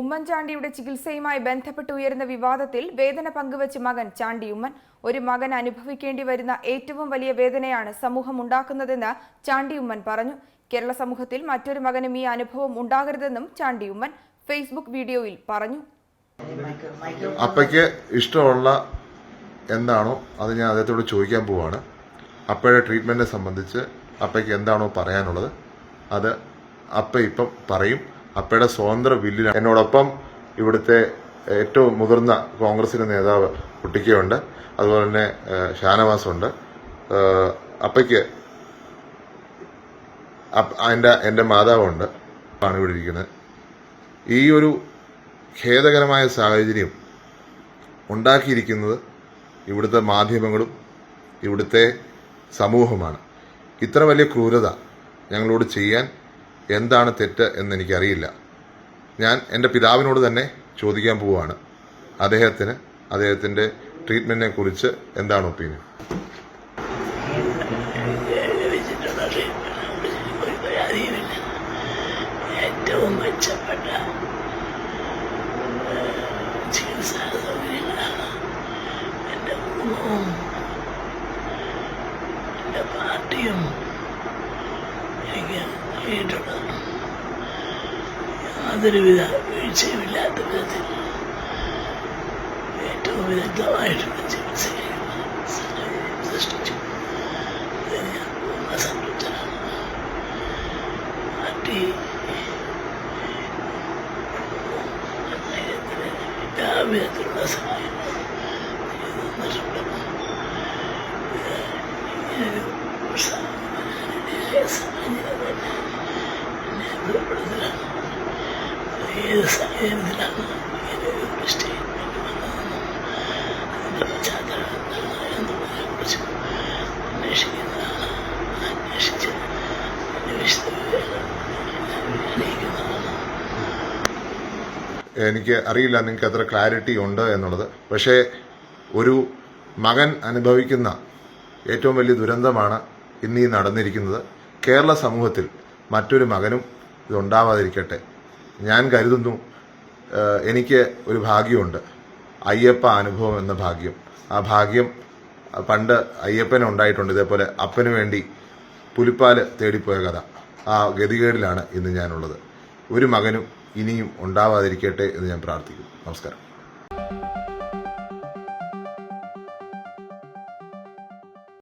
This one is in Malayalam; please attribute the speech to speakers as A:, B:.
A: ഉമ്മൻചാണ്ടിയുടെ ചികിത്സയുമായി ബന്ധപ്പെട്ട് ഉയരുന്ന വിവാദത്തിൽ വേദന പങ്കുവച്ച് മകൻ ചാണ്ടി ഉമ്മൻ ഒരു മകൻ അനുഭവിക്കേണ്ടി വരുന്ന ഏറ്റവും വലിയ വേദനയാണ് സമൂഹം ഉണ്ടാക്കുന്നതെന്ന് ചാണ്ടി ഉമ്മൻ പറഞ്ഞു. കേരള സമൂഹത്തിൽ മറ്റൊരു മകനും ഈ അനുഭവം ഉണ്ടാകരുതെന്നും ചാണ്ടി ഉമ്മൻ ഫേസ്ബുക്ക് വീഡിയോയിൽ പറഞ്ഞു.
B: അപ്പയ്ക്ക് ഇഷ്ടമുള്ള എന്താണോ അത് ഞാൻ അദ്ദേഹത്തോട് ചോദിക്കാൻ പോവാണ്. അപ്പയുടെ ട്രീറ്റ്മെന്റിനെ സംബന്ധിച്ച് അപ്പയ്ക്ക് എന്താണോ പറയാനുള്ളത് അത് അപ്പ ഇപ്പം പറയും. അപ്പയുടെ സ്വതന്ത്ര വില്ലിൽ എന്നോടൊപ്പം ഇവിടുത്തെ ഏറ്റവും മുതിർന്ന കോൺഗ്രസിന്റെ നേതാവ് കുട്ടിക്കയുണ്ട്. അതുപോലെ തന്നെ ഷാനവാസുണ്ട്. അപ്പയ്ക്ക് അപ്പ- എന്റെ എന്റെ മാതാവുണ്ട്. ആണ് ഇവിടെ ഇരിക്കുന്നത്. ഈ ഒരു ഖേദകരമായ സാഹചര്യം ഉണ്ടാക്കിയിരിക്കുന്നത് ഇവിടുത്തെ മാധ്യമങ്ങളും ഇവിടുത്തെ സമൂഹമാണ് ഇത്ര വലിയ ക്രൂരത ഞങ്ങളോട് ചെയ്യാൻ എന്താണ് തെറ്റ് എന്ന് എനിക്കറിയില്ല ഞാൻ എന്റെ പിതാവിനോട് തന്നെ ചോദിക്കാൻ പോവുകയാണ്. അദ്ദേഹത്തിന് അദ്ദേഹത്തിന്റെ ട്രീറ്റ്മെന്റിനെ കുറിച്ച് എന്താണ് ഒപ്പീനിയൻ
C: ഏറ്റവും മെച്ചപ്പെട്ട ചികിത്സാ സൗകര്യങ്ങളാണ് എന്റെ കുടുംബവും എന്റെ പാർട്ടിയും എനിക്ക് നൽകിയിട്ടുള്ളത് യാതൊരുവിധ വീഴ്ചയുമില്ലാത്ത വിധത്തിൽ ഏറ്റവും വിദഗ്ധമായിട്ടുള്ള സാഹചര്യം സൃഷ്ടിച്ചു. ഞാൻ പൂർണ പാർട്ടി എല്ലാവിധത്തിലുള്ള സഹായം ചെയ്തു തന്നിട്ടുണ്ട് ഇത് ഇങ്ങനൊരു സാമാന്യമായ സാഹചര്യം തന്നെ എന്നെ അത്ഭുതപ്പെടുത്തലാണ് വന്നതെന്നും അന്വേഷിച്ച്
B: എനിക്ക് അറിയില്ല നിങ്ങൾക്ക് എത്ര ക്ലാരിറ്റി ഉണ്ട് എന്നുള്ളത്. പക്ഷേ ഒരു മകൻ അനുഭവിക്കുന്ന ഏറ്റവും വലിയ ദുരന്തമാണ് ഇന്ന് ഈ നടന്നിരിക്കുന്നത്. കേരള സമൂഹത്തിൽ മറ്റൊരു മകനും ഇതുണ്ടാവാതിരിക്കട്ടെ. ഞാൻ കരുതുന്നു എനിക്ക് ഒരു ഭാഗ്യമുണ്ട്. അയ്യപ്പ അനുഭവം എന്ന ഭാഗ്യം. ആ ഭാഗ്യം പണ്ട് അയ്യപ്പന് ഉണ്ടായിട്ടുണ്ട്. ഇതേപോലെ അപ്പന് വേണ്ടി പുലിപ്പാൽ തേടിപ്പോയ കഥ. ആ ഗതികേടിലാണ് ഇന്ന് ഞാനുള്ളത്. ഒരു മകനും ഇനിയും ഉണ്ടാവാതിരിക്കട്ടെ എന്ന് ഞാൻ പ്രാർത്ഥിക്കുന്നു. നമസ്കാരം.